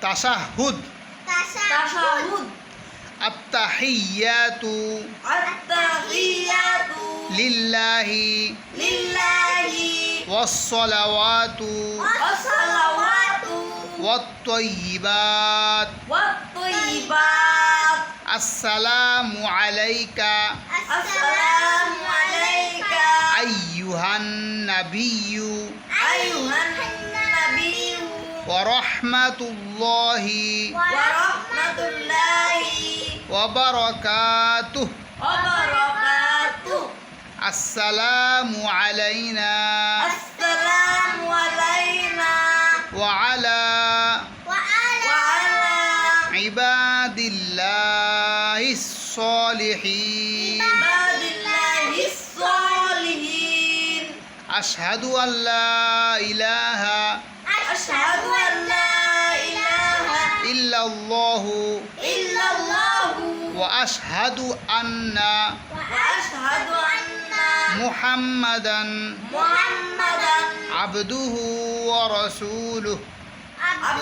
তাসাহুদ তাশাহুদ আত্তাহিয়াতু আত-তাহিয়াতু লিল্লাহি লিল্লাহি ওয়াসসালাওয়াতু ওয়াস-সালাওয়াতু ওয়াত-তাইয়্যিবাত ওয়াত-তাইয়্যিবাত আসসালামু আলাইকা আসসালামু আলাইকা আইয়ুহান নাবিয়্যু আইয়ুহান ورحمة الله ورحمة الله وبركاته. وبركاته. السلام علينا. السلام علينا. وعلى وعلى عباد الله الصالحين. عباد الله الصالحين. أشهد أن لا إله أشهد إلا الله إلا الله وأشهد أن وأشهد أن محمدا محمدا عبده ورسوله. عبده